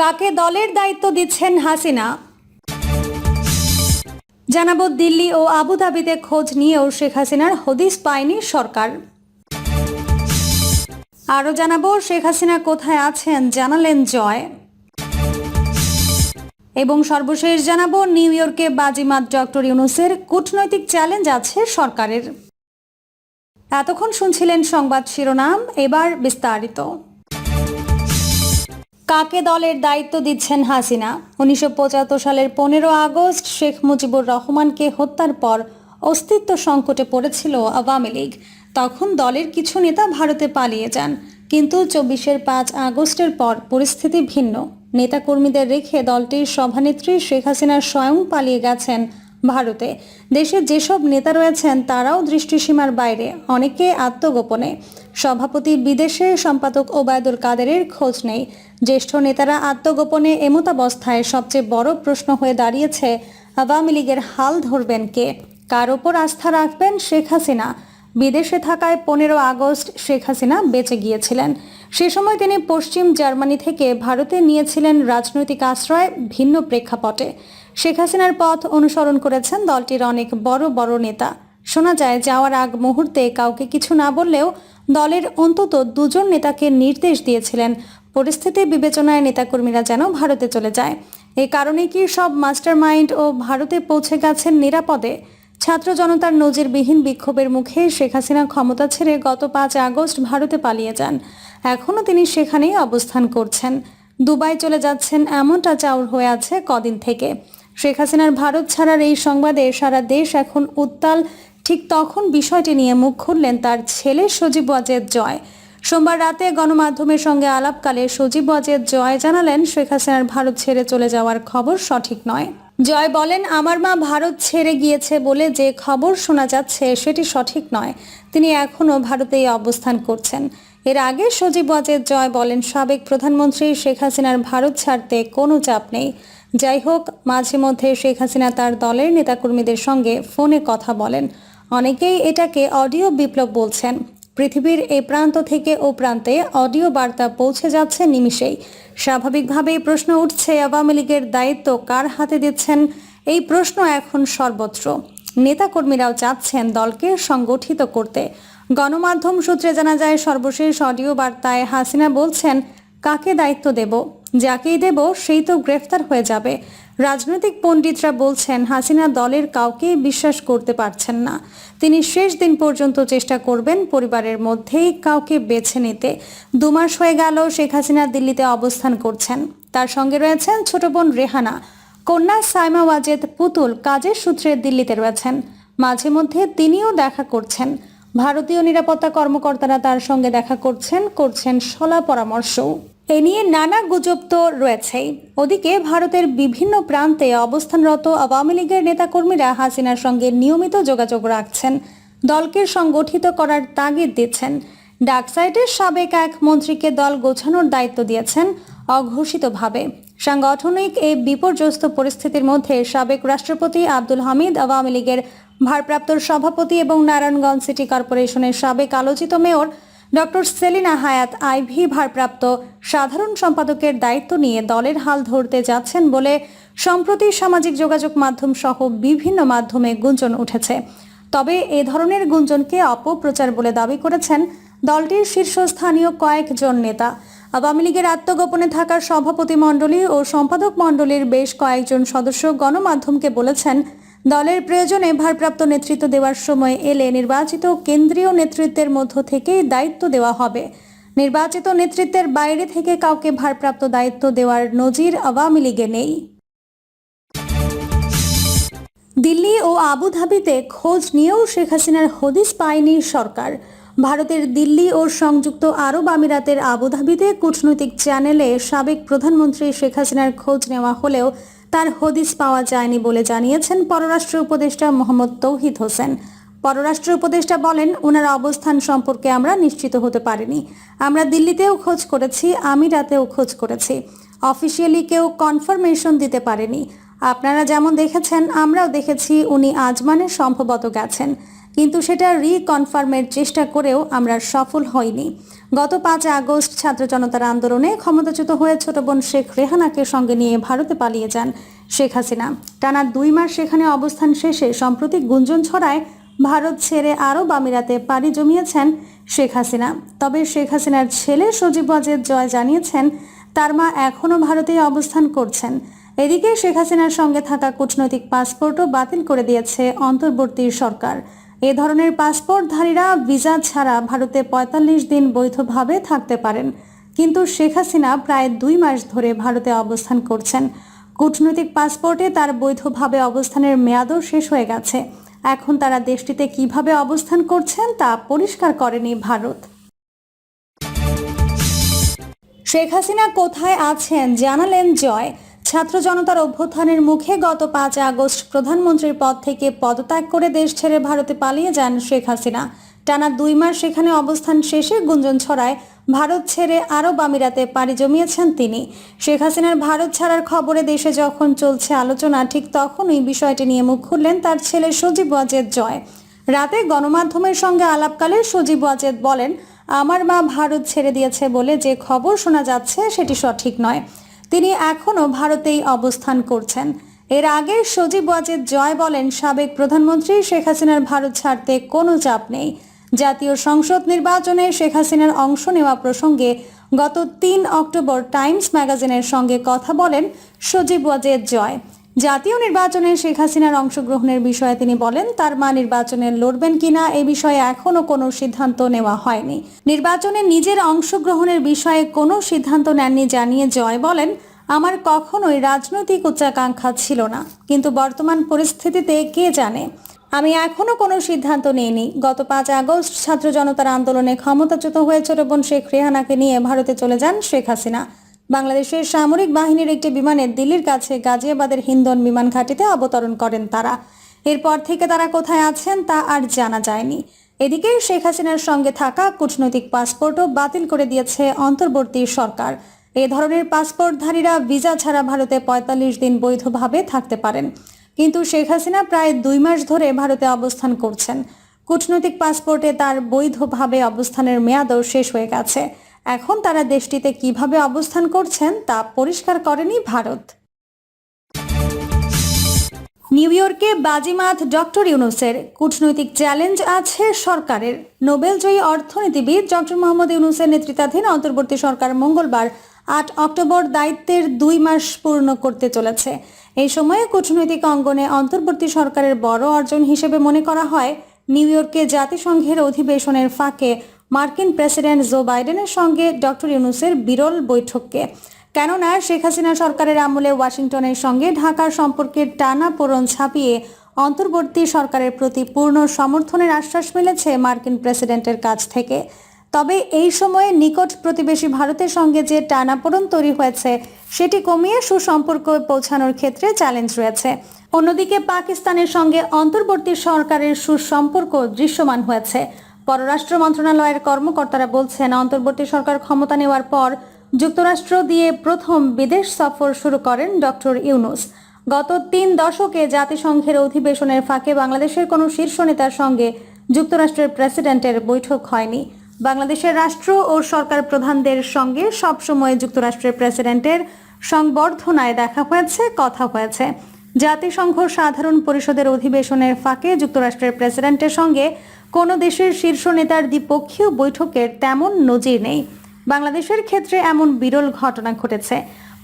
কাকে দলের দায়িত্ব দিচ্ছেন হাসিনা? জানাব দিল্লি ও আবুধাবিতে খোঁজ নিয়েও শেখ হাসিনার হদিস পায়নি সরকার। আরও জানাব শেখ হাসিনা কোথায় আছেন জানালেন জয়। এবং সর্বশেষ জানাব নিউ ইয়র্কে বাজিমাত ডক্টর ইউনুসের কূটনৈতিক চ্যালেঞ্জ আছে সরকারের। এতক্ষণ শুনছিলেন সংবাদ শিরোনাম, এবার বিস্তারিত। কাকে দলের দায়িত্ব দিচ্ছেন হাসিনা? উনিশশো পঁচাত্তর সালের পনেরো আগস্ট শেখ মুজিবুর রহমানকে হত্যার পর অস্তিত্ব সংকটে পড়েছিল আওয়ামী লীগ। তখন দলের কিছু নেতা ভারতে পালিয়ে যান, কিন্তু চব্বিশের পাঁচ আগস্টের পর পরিস্থিতি ভিন্ন। নেতাকর্মীদের রেখে দলটির সভানেত্রী শেখ হাসিনা স্বয়ং পালিয়ে গেছেন ভারতে। দেশে যেসব নেতা রয়েছেন, তারাও দৃষ্টিসীমার বাইরে, অনেকে আত্মগোপনে। সভাপতি বিদেশে সম্পাদক ওবায়দুল কাদেরের খোঁজ নেই। জ্যেষ্ঠ নেতারা আত্মগোপনে এমতাবস্থায় সবচেয়ে বড় প্রশ্ন হয়ে দাঁড়িয়েছে, আওয়ামী লীগের হাল ধরবেন কে? কার ওপর আস্থা রাখবেন শেখ হাসিনা? বিদেশে থাকায় পনেরো আগস্ট শেখ হাসিনা বেঁচে গিয়েছিলেন। সে সময় তিনি পশ্চিম জার্মানি থেকে ভারতে নিয়েছিলেন রাজনৈতিক আশ্রয় ভিন্ন প্রেক্ষাপটে। শেখ হাসিনার পথ অনুসরণ করেছেন দলটির অনেক বড় বড় নেতা। শোনা যায়, যাওয়ার আগ মুহূর্তে কাউকে কিছু না বললেও দলের অন্তত দুজন নেতাকে নির্দেশ দিয়েছিলেন। পরিস্থিতি বিবেচনায় নেতাকর্মীরা যেন ভারতে চলে যায়। এই কারণে কি সব মাস্টারমাইন্ড ও ভারতে পৌঁছে গেছেন নিরাপদে? ছাত্র জনতার নজিরবিহীন বিক্ষোভের মুখে শেখ হাসিনা ক্ষমতা ছেড়ে গত পাঁচ আগস্ট ভারতে পালিয়ে যান। এখনও তিনি সেখানেই অবস্থান করছেন। দুবাই চলে যাচ্ছেন এমনটা চাউর হয়ে আছে কদিন থেকে। শেখ হাসিনার ভারত ছাড়ার এই সংবাদে সারা দেশ এখন উত্তাল। ঠিক তখন বিষয়টি নিয়ে মুখ খুললেন তার ছেলে সজীব ওয়াজেদ জয়। সোমবার রাতে গণমাধ্যমের সঙ্গে আলাপকালে সজীব ওয়াজেদ জয় জানালেন, শেখ হাসিনার ভারত ছেড়ে চলে যাওয়ার খবর সঠিক নয়। জয় বলেন, আমার মা ভারত ছেড়ে গিয়েছে বলে যে খবর শোনা যাচ্ছে সেটি সঠিক নয়। তিনি এখনও ভারতেই অবস্থান করছেন। এর আগে সজীব ওয়াজেদ জয় বলেন, সাবেক প্রধানমন্ত্রী শেখ হাসিনার ভারত ছাড়তে কোনো চাপ নেই। যাই হোক মাঝে মধ্যে শেখ হাসিনা তার দলের নেতাকর্মীদের সঙ্গে ফোনে কথা বলেন। অনেকেই এটাকে অডিও বিপ্লব বলছেন। পৃথিবীর এ প্রান্ত থেকে ও প্রান্তে অডিও বার্তা পৌঁছে যাচ্ছে নিমিষেই। স্বাভাবিকভাবেই প্রশ্ন উঠছে, আওয়ামী লীগের দায়িত্ব কার হাতে দিচ্ছেন? এই প্রশ্ন এখন সর্বত্র। নেতাকর্মীরাও চাচ্ছেন দলকে সংগঠিত করতে। গণমাধ্যম সূত্রে জানা যায়, সর্বশেষ অডিও বার্তায় হাসিনা বলছেন, কাকে দায়িত্ব দেব? যাকেই দেব সেই তো গ্রেফতার হয়ে যাবে। রাজনৈতিক পণ্ডিতরা বলছেন, হাসিনা দলের কাউকেই বিশ্বাস করতে পারছেন না। তিনি শেষ দিন পর্যন্ত চেষ্টা করবেন পরিবারের মধ্যেই কাউকে বেছে নিতে। দু মাস হয়ে গেল, শেখ হাসিনা দিল্লিতে অবস্থান করছেন। তার সঙ্গে রয়েছেন ছোট বোন রেহানা। কন্যা সাইমা ওয়াজেদ পুতুল কাজের সূত্রে দিল্লিতে রয়েছেন। মাঝে মধ্যে তিনিও দেখা করছেন। ভারতীয় নিরাপত্তা কর্মকর্তারা তার সঙ্গে দেখা করছেন করছেন সলা পরামর্শও। এ নিয়ে নানা গুজব তো রয়েছেই। ওদিকে ভারতের বিভিন্ন প্রান্তে অবস্থানরত আওয়ামী লীগের নেতাকর্মীরা হাসিনার সঙ্গে নিয়মিত যোগাযোগ রাখছেন। দলকে সংগঠিত করার তাগিদ দিচ্ছেন। ডাকসাইটের সাবেক এক মন্ত্রীকে দল গোছানোর দায়িত্ব দিয়েছেন অঘোষিতভাবে। সাংগঠনিক এই বিপর্যস্ত পরিস্থিতির মধ্যে সাবেক রাষ্ট্রপতি আব্দুল হামিদ, আওয়ামী লীগের ভারপ্রাপ্ত সভাপতি এবং নারায়ণগঞ্জ সিটি কর্পোরেশনের সাবেক আলোচিত মেয়র ডক্টর সেলিনা হায়াত আইভি ভারপ্রাপ্ত সাধারণ সম্পাদকের দায়িত্ব নিয়ে দলের হাল ধরতে যাচ্ছেন বলে সম্প্রতি সামাজিক যোগাযোগ মাধ্যম সহ বিভিন্ন মাধ্যমে গুঞ্জন উঠেছে। তবে এ ধরনের গুঞ্জনকে অপপ্রচার বলে দাবি করেছেন দলটির শীর্ষস্থানীয় কয়েকজন নেতা। আওয়ামী লীগের আত্মগোপনে থাকার সভাপতি মণ্ডলী ও সম্পাদক মণ্ডলীর বেশ কয়েকজন সদস্য গণমাধ্যমকে বলেছেন দলের প্রয়োজনে ভারপ্রাপ্ত নেতৃত্ব দেওয়ার সময় এলে নির্বাচিত কেন্দ্রীয় নেতৃত্বের মধ্য থেকেই দায়িত্ব দেওয়া হবে। নির্বাচিত নেতৃত্বের বাইরে থেকে কাউকে ভারপ্রাপ্ত দায়িত্ব দেওয়ার নজির আওয়ামী লীগে নেই। দিল্লি ও আবুধাবিতে খোঁজ নিয়েও শেখ হাসিনার হদিস পায়নি সরকার। ভারতের দিল্লি ও সংযুক্ত আরব আমিরাতের আবুধাবিতে কূটনৈতিক চ্যানেলে সাবেক প্রধানমন্ত্রী শেখ হাসিনার খোঁজ নেওয়া হলেও তার হদিস পাওয়া যায়নি বলে জানিয়েছেন পররাষ্ট্র উপদেষ্টা মোহাম্মদ তৌহিদ হোসেন। পররাষ্ট্র উপদেষ্টা বলেন ওনার অবস্থান সম্পর্কে আমরা নিশ্চিত হতে পারিনি। আমরা দিল্লিতেও খোঁজ করেছি, আমিরাতেও খোঁজ করেছি। অফিসিয়ালি কেউ কনফার্মেশন দিতে পারেনি। আপনারা যেমন দেখেছেন, আমরাও দেখেছি উনি আজমানে সম্ভবত গেছেন। কিন্তু সেটা রিকনফার্মের চেষ্টা করেও আমরা সফল হইনি। গত পাঁচ আগস্ট ছাত্র জনতার আন্দোলনে ক্ষমতাচ্যুত হয়ে ছোট বোন শেখ রেহানাকে সঙ্গে নিয়ে ভারতে পালিয়ে যান শেখ হাসিনা। টানা দুই মাস সেখানে অবস্থান শেষে সম্প্রতি গুঞ্জন ছড়ায় ভারত ছেড়ে আরও বামিরাতে পাড়ি জমিয়েছেন শেখ হাসিনা। তবে শেখ হাসিনার ছেলে সজীব ওয়াজেদ জয় জানিয়েছেন, তার মা এখনও ভারতেই অবস্থান করছেন। এদিকে শেখ হাসিনার সঙ্গে থাকা কূটনৈতিক পাসপোর্টও বাতিল করে দিয়েছে অন্তর্বর্তী সরকার। এ ধরনের পাসপোর্টধারীরা ভিসা ছাড়া ভারতে পঁয়তাল্লিশ দিন বৈধভাবে থাকতে পারেন। কিন্তু শেখ হাসিনা প্রায় দুই মাস ধরে ভারতে অবস্থান করছেন। কূটনৈতিক পাসপোর্টে তার বৈধভাবে অবস্থানের মেয়াদও শেষ হয়ে গেছে। এখন তারা দেশটিতে কীভাবে অবস্থান করছেন তা পরিষ্কার করেনি ভারত। শেখ হাসিনা কোথায় আছেন জানালেন জয়। ছাত্র জনতার অভ্যুত্থানের মুখে গত পাঁচ আগস্ট প্রধানমন্ত্রীর পদ থেকে পদত্যাগ করে দেশ ছেড়ে ভারতে পালিয়ে যান শেখ হাসিনা। টানা দুই মাস সেখানে অবস্থান শেষে গুঞ্জন ছড়ায়, ভারত ছেড়ে আরব আমিরাতে পাড়ি জমিয়েছেন তিনি। শেখ হাসিনার ভারত ছাড়ার খবরে দেশে যখন চলছে আলোচনা, ঠিক তখনই বিষয়টি নিয়ে মুখ খুললেন তার ছেলে সজীব ওয়াজেদ জয়। রাতে গণমাধ্যমের সঙ্গে আলাপকালে সজীব ওয়াজেদ বলেন, আমার মা ভারত ছেড়ে দিয়েছে বলে যে খবর শোনা যাচ্ছে সেটি সঠিক নয়। তিনি এখনও ভারতেই অবস্থান করছেন। এর আগে সজীব ওয়াজেদ জয় বলেন, সাবেক প্রধানমন্ত্রী শেখ হাসিনার ভারত ছাড়তে কোনো চাপ নেই। জাতীয় সংসদ নির্বাচনে শেখ হাসিনার অংশ নেওয়া প্রসঙ্গে গত তিন অক্টোবর টাইমস ম্যাগাজিনের সঙ্গে কথা বলেন সজীব ওয়াজেদ জয়। জাতীয় নির্বাচনে শেখ হাসিনার অংশগ্রহণের বিষয়ে তিনি বলেন, তার মা নির্বাচনে লড়বেন কিনা এ বিষয়ে এখনও কোনো সিদ্ধান্ত নেওয়া হয়নি। নির্বাচনে নিজের অংশগ্রহণের বিষয়ে কোনো সিদ্ধান্ত নেননি জানিয়ে জয় বলেন, আমার কখনোই রাজনৈতিক উচ্চাকাঙ্ক্ষা ছিল না। কিন্তু বর্তমান পরিস্থিতিতে কে জানে? আমি এখনও কোনো সিদ্ধান্ত নিইনি। গত পাঁচ আগস্ট ছাত্র জনতার আন্দোলনে ক্ষমতাচ্যুত হয়ে ছোট বোন শেখ রেহানাকে নিয়ে ভারতে চলে যান শেখ হাসিনা। বাংলাদেশের সামরিক বাহিনীর একটি বিমানে দিল্লির কাছে গাজিয়াবাদের হিন্দন বিমান ঘাঁটিতে অবতরণ করেন তারা। এরপর থেকে তারা কোথায় আছেন তা আর জানা যায়নি। এদিকে শেখ হাসিনার সঙ্গে থাকা কূটনৈতিক পাসপোর্টও বাতিল করে দিয়েছে অন্তর্বর্তী সরকার। এ ধরনের পাসপোর্টধারীরা ভিসা ছাড়া ভারতে পঁয়তাল্লিশ দিন বৈধভাবে থাকতে পারেন। কিন্তু শেখ হাসিনা প্রায় দুই মাস ধরে ভারতে অবস্থান করছেন। কূটনৈতিক পাসপোর্টে তার বৈধভাবে অবস্থানের মেয়াদও শেষ হয়ে গেছে। এখন তারা দেশটিতে কীভাবে অবস্থান করছেন তা পরিষ্কার করেনি ভারত। নিউ ইয়র্কে বাজিমাত ডক্টর ইউনুসের কূটনৈতিক চ্যালেঞ্জ আছে সরকারের। নোবেলজয়ী অর্থনীতিবিদ ডক্টর মোহাম্মদ ইউনুসের নেতৃত্বাধীন অন্তর্বর্তী সরকার মঙ্গলবার আট অক্টোবর দায়িত্বের দুই মাস পূর্ণ করতে চলেছে। এই সময়ে কূটনৈতিক অঙ্গনে অন্তর্বর্তী সরকারের বড় অর্জন হিসেবে মনে করা হয়। নিউ ইয়র্কে জাতিসংঘের অধিবেশনের ফাঁকে মার্কিন প্রেসিডেন্ট জো বাইডেনের সঙ্গে ডক্টর ইউনুসের বিরল বৈঠককে। কেননা, শেখ হাসিনা সরকারের আমলে ওয়াশিংটনের সঙ্গে ঢাকার সম্পর্কের টানা পোড়ন ছাপিয়ে অন্তর্বর্তী সরকারের প্রতি পূর্ণ সমর্থনের আশ্বাস মিলেছে মার্কিন প্রেসিডেন্টের কাছ থেকে। তবে এই সময়ে নিকট প্রতিবেশী ভারতের সঙ্গে যে টানাপোড়ন তৈরি হয়েছে, সেটি কমিয়ে সুসম্পর্ক পৌঁছানোর ক্ষেত্রে চ্যালেঞ্জ রয়েছে। অন্যদিকে, পাকিস্তানের সঙ্গে অন্তর্বর্তী সরকারের সুসম্পর্ক দৃশ্যমান হয়েছে। পররাষ্ট্র মন্ত্রণালয়ের কর্মকর্তারা বলছেন, অন্তর্বর্তী সরকার ক্ষমতা নেওয়ার পর যুক্তরাষ্ট্র দিয়ে প্রথম বিদেশ সফর শুরু করেন ডক্টর ইউনুস। গত তিন দশকে জাতিসংঘের অধিবেশনের ফাঁকে বাংলাদেশের কোনো শীর্ষ নেতার সঙ্গে যুক্তরাষ্ট্রের প্রেসিডেন্টের বৈঠক হয়নি। বাংলাদেশের রাষ্ট্র ও সরকার প্রধানদের সঙ্গে সবসময় যুক্তরাষ্ট্রের প্রেসিডেন্টের সংবর্ধনায় দেখা হয়েছে, কথা হয়েছে। জাতিসংঘ সাধারণ পরিষদের অধিবেশনের ফাঁকে যুক্তরাষ্ট্রের প্রেসিডেন্টের সঙ্গে কোনো দেশের শীর্ষ নেতার দ্বিপক্ষীয় বৈঠকের তেমন নজির নেই। বাংলাদেশের ক্ষেত্রে এমন বিরল ঘটনা ঘটেছে।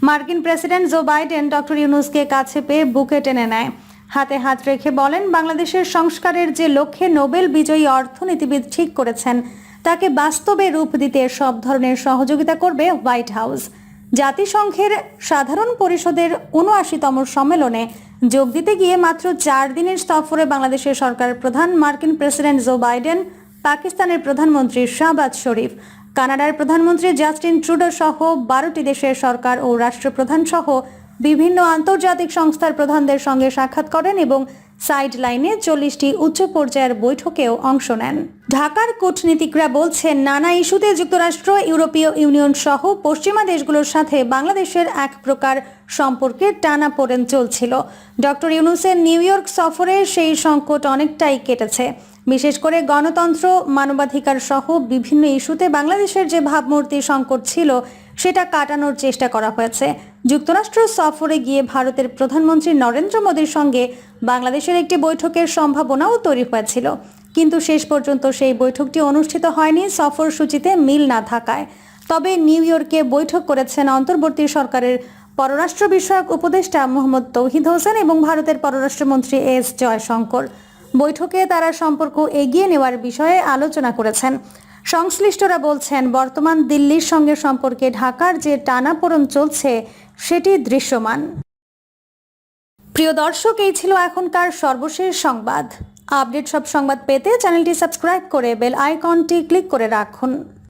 মার্কিন প্রেসিডেন্ট জো বাইডেন ডক্টর ইউনুসকে কাছে পেয়ে বুকে টেনে নেয়। হাতে হাত রেখে বলেন, বাংলাদেশের সংস্কারের যে লক্ষ্যে নোবেল বিজয়ী অর্থনীতিবিদ ঠিক করেছেন, তাকে বাস্তবে রূপ দিতে সব ধরনের সহযোগিতা করবে হোয়াইট হাউস। জাতিসংঘের সাধারণ পরিষদের উনআশিতম সম্মেলনে যোগ দিতে গিয়ে মাত্র চার দিনের সফরে বাংলাদেশের সরকার প্রধান, মার্কিন প্রেসিডেন্ট জো বাইডেন, পাকিস্তানের প্রধানমন্ত্রী শাহবাজ শরীফ, কানাডার প্রধানমন্ত্রী জাস্টিন ট্রুডো সহ বারোটি দেশের সরকার ও রাষ্ট্রপ্রধান সহ বিভিন্ন আন্তর্জাতিক সংস্থার প্রধানদের সঙ্গে সাক্ষাৎ করেন এবং সাইড লাইনে চল্লিশটি উচ্চ পর্যায়ের বৈঠকেও অংশ নেন। ঢাকার কূটনীতিকরা বলছেন, নানা ইস্যুতে যুক্তরাষ্ট্র, ইউরোপীয় ইউনিয়ন সহ পশ্চিমা দেশগুলোর সাথে বাংলাদেশের এক প্রকার সম্পর্কে টানা পড়েন চলছিল। ডক্টর ইউনুসের নিউ ইয়র্ক সফরে সেই সংকট অনেকটাই কেটেছে। বিশেষ করে গণতন্ত্র, মানবাধিকার সহ বিভিন্ন ইস্যুতে বাংলাদেশের যে ভাবমূর্তি সংকট ছিল সেটা কাটানোর চেষ্টা করা হয়েছে। যুক্তরাষ্ট্র সফরে গিয়ে ভারতের প্রধানমন্ত্রী নরেন্দ্র মোদীর সঙ্গে বাংলাদেশের একটি বৈঠকের সম্ভাবনাও তৈরি হয়েছিল। কিন্তু শেষ পর্যন্ত সেই বৈঠকটি অনুষ্ঠিত হয়নি সফরসূচিতে মিল না থাকায়। তবে নিউ ইয়র্কে বৈঠক করেছেন অন্তর্বর্তী সরকারের পররাষ্ট্র বিষয়ক উপদেষ্টা মোহাম্মদ তৌহিদ হোসেন এবং ভারতের পররাষ্ট্রমন্ত্রী এস জয়শঙ্কর। বৈঠকে তারা সম্পর্ক এগিয়ে নেওয়ার বিষয়ে আলোচনা করেছেন। সংশ্লিষ্টরা বলছেন, বর্তমান দিল্লির সঙ্গে সম্পর্কে ঢাকার যে টানাপোড়ন চলছে, সেটি দৃশ্যমান। প্রিয় দর্শক, এই ছিল এখনকার সর্বশেষ সংবাদ। আপডেট সব সংবাদ পেতে চ্যানেলটি সাবস্ক্রাইব করে বেল আইকনটি ক্লিক করে রাখুন।